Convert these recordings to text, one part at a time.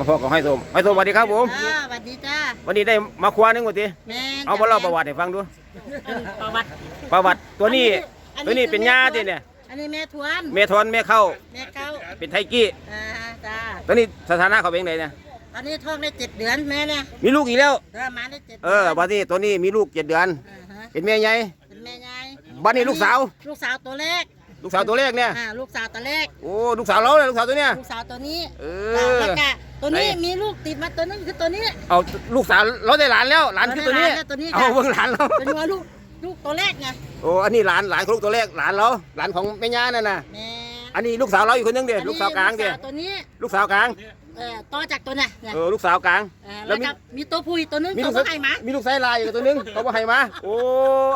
มาพบกับห้อยโสมห้อยโสมสวัสดีครับผมจ้าสวัสดีจ้าวันนี้ได้มาครัวหนึงวันทีแม่นเอามาเล่าประวัติให้ฟังดูประวัติประวัติตัวนี้อันนี้ตัวนี้คือเป็นแม่ญาทวนติเนี่ยอันนี้แม่ทวนเมทอนเมเข้าแม่เก้าเป็นไทกี้อ่าจ้าตัวนี้สถานะเขาเป็นไงเนี่ยตอนนี้ท้องได้เจ็ดเดือนแม่เนี่ยมีลูกอีกแล้วเดินมาได้เจ็ดเออวันนี้ตัวนี้มีลูกเจ็ดเดือน อ่าฮะเป็นแม่ใหญ่เป็นแม่ยายบัดนี้ลูกสาว ลูกสาวตัวแรกลูกสาวตัวแรกเนี่ยอ่าลูกสาวตัวแรกโอ้ลูกสาวเราเลยลูกสาวตัวเนี้ยลูกสาวตัวนี้เอจ้าอแล้วก็ ตัวนี้ไหน มีลูกติดมาตัวนึงคือตัวนี้ เอาลูกสาวเราได้หลานแล้วหลานคือตัวนี้ เราได้หลานแล้วตัวนี้เอาค่ะเบิ่งหลานเราเป็นวัวลูกลูกตัวแรกไงโอ้อันนี้หลานหลานของลูกตัวแรกหลานเราหลานของแม่ย่านั่นน่ะแม่อันนี้ลูกสาวเราอีกคนนึงเดียอันนี้ลูกสาวกลางเดียลูสวตัวนี้ลูกสาวกลางเออต่อจากตัวน่ะเนี่ยเออลูกสาวกลางเออแล้แล้ววมีก็มีตัวผู้อีกตัวนึงมีตัลูวกผู้ให้หมามีลูกไส้ลายอีกตัวนึงเขาบอกให้มาโอ้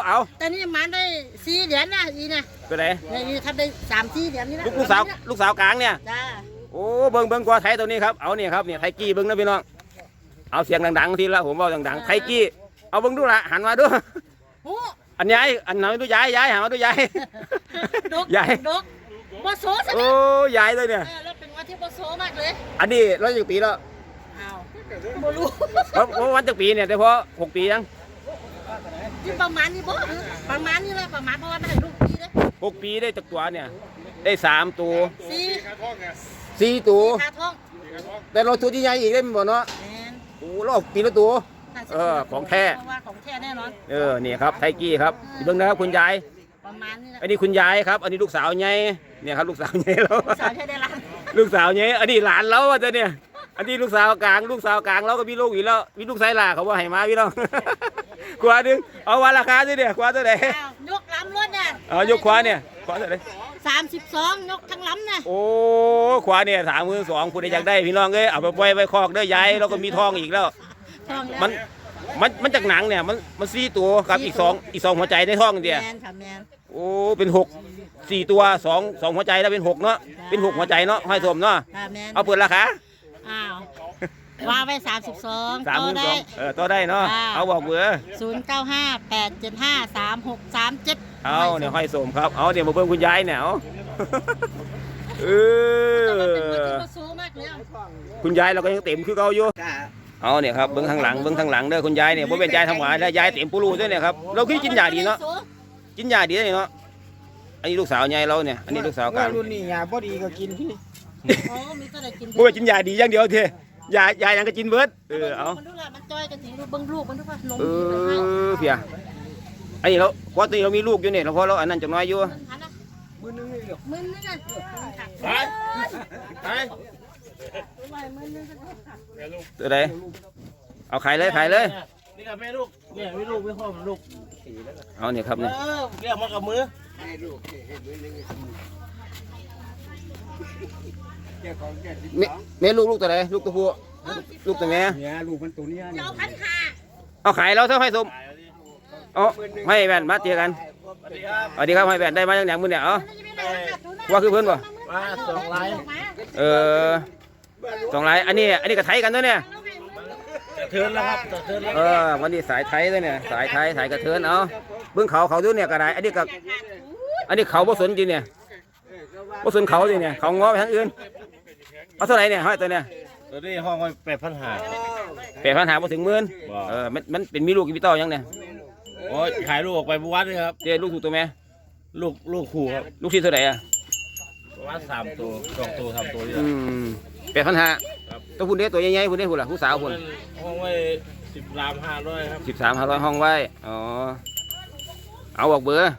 เอาแต่นี่หมาได้สี่เหรียญนะอีเนี่ยตัวไหนเนี่ยอีทำได้สามสี่เหรียญนี่นะลูกลูกสาวลูกสาวกลางเนี่ย จ้า โอ้เบิ้งเบิ้งกว่าไทยตัวนี้ครับเอาเนี่ยครับเนี่ยไทยกี้เบิ้งนะพี่น้องเอาเสียงดังๆทีละผมบอกดังๆไทยกี้เอาเบิ้งดูละหันมาดูโอ้อันย้ายอันไหนดูย้ายย้ายหันมาดูย้ายดกย้ายดกบโซซะโอ้นะย้ายเลยเนี่ยเออแล้วเป็นวันที่บโซมากเลย อันนี้เราอยู่ปีแล้วอ้าวบ่รู้เพราะเพราะวันจากปีเนี่ยแต่พอหกปียังที่ประมาณนี้บ่ประมาณนี้แหละประมาณเพราะว่าไม่ให้ลูกดีเลยหกปีได้จากตัวเนี่ย ได้สามตัวสี่สี่ตัว ขาท้องแต่เราตัวที่ใหญ่อีกได้หมดเนาะแมนโอ้รอบปีละตัวน่าจะเออของแท้ เพราะว่าของแท้แน่นอน เออนี่ครับไทกี้ครับเบิ่งนะครับคุณยาย ประมาณนี้แหละอันนี้คุณยายครับ อันนี้ลูกสาวไงเนี่ยครับลูกสาวไงเรา สาวแค่ได้ละลูกสาวไงอันนี้หลานเราอะเจ้าเนี่ย อันนี้ลูกสาวกลาง ลูกสาวกลางเราก็มีลูกอีกแล้ว มีลูกสายลาเขาว่าให้มาพี่น้อง กว่าดึงเอาวันราคาสิเนี่ยกว่าเท่าไหร่อ้าวยกลำรถเนี่ยเอายกขวาเนี่ยขวาเท่าไหร่ สามสิบสองยกทั้งลำเนี่ยโอ้ขวาเนี่ยสามมือสองคุณอยากได้พี่น้องเอ้ยเอาไปปล่อยไว้คอกเด้อยายเราก็มีทองอีกแล้วท้องแล้วมันมันมันจากหนังเนี่ยมันมันสี่ตัวกับอีกสองอีกสองหัวใจในท้องเดียวแมนค่ะแมนโอ้เป็นหกสี่ตัวสองสองหัวใจแล้วเป็นหกเนาะเป็นหกหัวใจเนาะให้สมเนาะค่ะแมนเอาเปิดราคาอ้าวว่าไว้สามสิบสองสามหมื่นสได้องเออต่อได้เนาะอ่าเอาบอกเบอร์ศูนย์เก้าห้าแปดเจ็ดห้าสามหกสามเจ็ด เอาเนี่ยให้สมครับ เอาเดี๋ยวมาเบิ่งคุณยายเนี่ยเอาเอมันเป็นวันอที่โซมากเลยอะคุณยายเราก็ยังเต็มคือเก่าอยู่เอาเนี่ยครับเบิ่งทางหลังเบิ่งทางหลังเด้อคุณยายเนี่ยบ่เป็นยายทำหวานแล้วยายเต็มปูรูด้วยเนี่ยครับเราคือกินยาดีเนาะกินยาดีเนาะอันนี้ลูกสาวยายเราเนี่ยอันนี้ลูกสาวกลางรุ่นนี้ยาบ่ดีก็กินพี่โอ้มีก็ได้กินบ่ว่ากินยาดีอย่างเดียวเท่ยายายังก็กินเบิดเออเอามันดูละมันจ้อยกันจริงดูเบิ้งลูกมันดูว่านมเอมีไปให้อเพีย อันนี้เราเพราะตัวนี้เรามีลูกอยู่เนี่ยเราพอเราอันนั้นจังน้อยอยู่หันนะมือนึงเลยเหรอมึนนี่นะไปไปไปมึนนี่นะตัวใดเอาขายเลยขายเลยนี่กับแม่ลูกเนี่ยไม่ลูกไม่พ่อมันลูกเอาเนี่ยครับเอเนี่ยอเรียกมากับมือแม่แม่ลูกลูกตัวใดลูกตัวผู้ลูกตัวแม่เนี่ยลูกมันตัวเนี้ยเจ้าพันขาเอาขายเราเท่าให้สม เอาให้แบนมาเจอกันสวัสดีครับให้แบนได้มาอย่างไหนมึงเนี่ยเอาว่าคือเพื่อนป่ะมาสองลายเออสองลายอันนี้อันนี้ก็ไทยกันด้วยเนี่ยเทินแล้วครับเทินแล้วเออวันนี้สายไทยด้วยเนี่ยสายไทยสายกระเทินเอาเบื้องเขาเขาดูเนี่ยก็ได้อันนี้ก็อันนี้เขาบ่สนจริงเนี่ยบ่สนเขาจริงเนี่ยเขาง้อไปทางอื่นเอาเท่าไหร่เนี่ยให้ตัวเนี่ยตัวนี้ห้องไว้แปดพันหาแปดพันหาบ่ถึงหมื่นว้าวเออมันมันเป็นมีลูกกี่ปีเต้ายังเนี่ย โอ้ยขายลูกออกไปเมื่อวานเลยครับ เจ้ลูกถูกตัวแม่ลูกลูกคู่ครับลูกที่เท่าไหร่อะประมาณสามตัวสองตัวสามตัวนี่อืมแปดพันหาต้องพูดเด้ตัวใหญ่ๆพูดเด้พูดล่ะผู้สาวพูดห้องไว้สิบรามห้าร้อยครับสิบสามห้าร้อยห้องไว้อ๋อเอาบอกเบอร์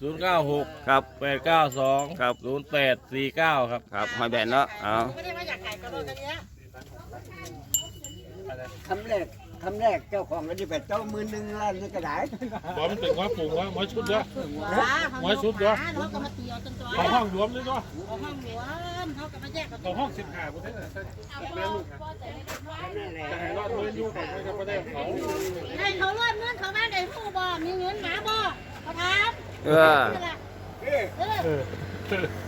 ศูนย์เก้าหกครับ แปดเก้าสองครับ ศูนย์แปดสี่เก้าครับ ครับหอยแบนเนาะเอา ไม่ได้ว่าอยากขายกระโดดกันเนี้ยคำแรก คำแรกเจ้าของก็จะเป็นเจ้ามือหนึ่งล้านนี่ก็ได้บอมันเป็นว่าปลูกว่าหมอชุดเด้อว้าไว้ชุดเดี๋ยวเขาก็มาตีเอาจนตัวของห้องรวมเลยเนาะเอาห้องหลวมเขาก็มาแยกกันของห้องสิบห้าประเทศแม่ลูกแต่ให้รอดมืออยู่ของไม่ก็ประเทศเขาให้เขารวดเงินเขาบ้านได้ผู้บ่มีเงินหมาบ่เขาถามเออนี่แหละเออ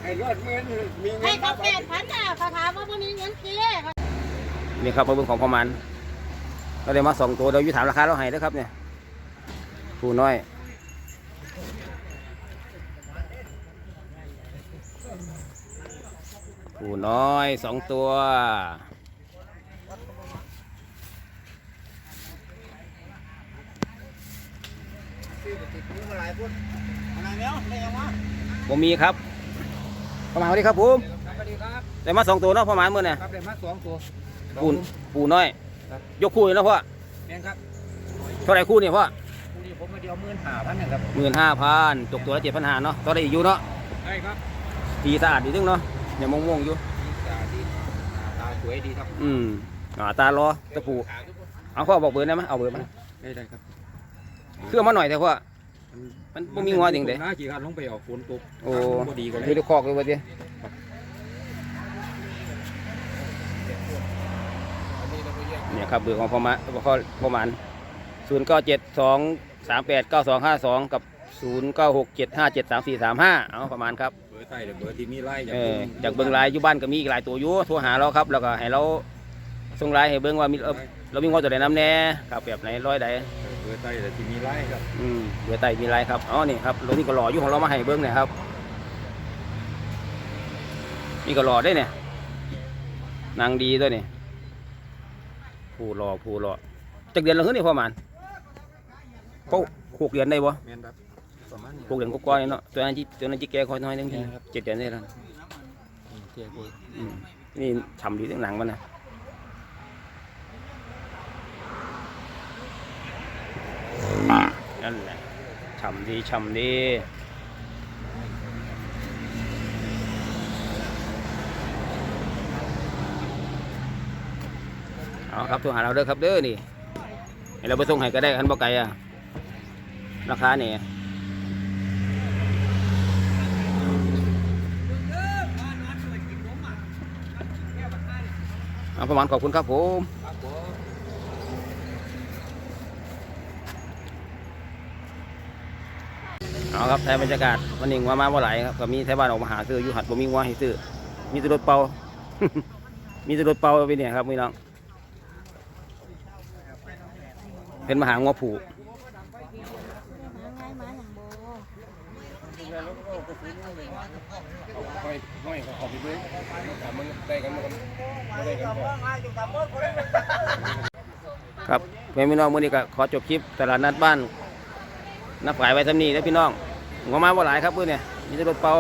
ไอ้รอดมือนี่มีเงิให้นเขาแปดพันน่ะเขาถามว่าบ่มีเงินเจ๊นี่ครับมาเบิ่งของประมาณ เราได้มาสองตัวเรายวยุถามราคาเราให้นะครับเนี่ยผู้น้อยผู้น้อยสองตัวผมมีครับประมาณนี้ครับผมได้มาสองตัวเนาะประมาณเมื่อเครับได้มาสองตัวปูปูน้อย ยกคู่เลยเนาะพ่อแม่นครับเท่าไหรคู่เนี่ยพ่อคู่นี้ผมมาเดียวหมื่นห้าพันนะครับหมื่นห้าพันตกตัวละเจ็ดพันห้าเนาะต่อได้อีกอยู่เนาะใช่ครับตีสะอาดดีนึงเนาะอย่ามองมองๆอยู่ตาดีตาสวยดีครับอืมอ่าตารอตะปูเอาพ่อบอกเบอร์ได้ไหมเอาเบอร์มาได้ได้ครับเครื่องมาหน่อยแต่พ่อ มันบ่มีงอจริงเด้ น้ากี่คันลงไปออกฝนตกโอ้บ่ดีกันเลคือยได้คอกเลยว่าดิ เนี่ยครับเบอร์ของพ่อมาพ่อพ่อหมันศูนย์เก้าเจ็ดสองสามแปดเก้าสองห้าสองกับศูนย์เก้าหกเจ็ดห้าเจ็ดสามสี่สามห้าเอาประมาณครับเบอร์ใต้เบอร์ที่มีไล่เออจากเบิ้งไลายอยู่บ้านก็มีอีกหลายตัวอยู่โทรหาเราครับ แล้วก็ให้เราส่งไลน์ให้เบิ้งว่ามีเอ่อเรามีงอตัวใดน้ำแน่ครับแบบไหนร้อยใดเบอร์ใต้ที่มีไล่ครับอืมเดี๋ยวไต่มีไลน์ครับอ๋อนี่ครับรถนี่ก็หล่ออยู่ของเรามาให้เบิ้งเนี่ยครับนี่ก็หล่อได้เนี่ยนางดีด้วยนี่ ผู้หล่อผู้หล่อจากเดือนละขึ้นนี่ประมาณก็หกเดือนได้บ่แม่นครับประมาณนี้หกเดือนก็ก้อยเนาะตัวนั้นที่ตัวนั้นที่แกคอยน้อยนึงทีเจ็ดเดือนได้แล้วเจ๊กูอืมนี่ฉ่ำดีทั้งหนังมันนะนั่นแหละฉ่ำดีฉ่ำดี เอาครับโทรหาเราเด้อครับเด้อนี่เราไปส่งให้ก็ได้คันบ่ไกลอะราคาเนี่ยเอาประมาณขอบคุณครับผมเอาครับไทยบรรยากาศวันนี้งัวมาบ่ไหลครับก็มีไทยบ้านออกมาหาซื้ออยู่หัดบ่มีงัวให้ซื้อมีแต่รถเป่ามีแต่รถเป่าไปเนี่ยครับพี่น้อง เป็นมหางวผูกครับเพื่อนพี่น้องมื้อนี้ก็ขอจบคลิปตลาดนัดบ้านนับขายไว้ทำนี้แล้วพี่น้องงัวมาบ่หลายครับมื้อนเนี่ยมีแต่รถเป่า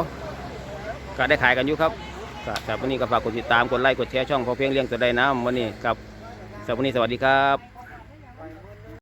ก็ได้ขายกันอยู่ครับก็สำหรับวันนี้ก็ฝากกดติดตามกดไลค์กดแชร์ช่องพอเพียงเลี้ยงตัวใดน้ำวันนี้กับสำหรับวันนี้สวัสดีครับ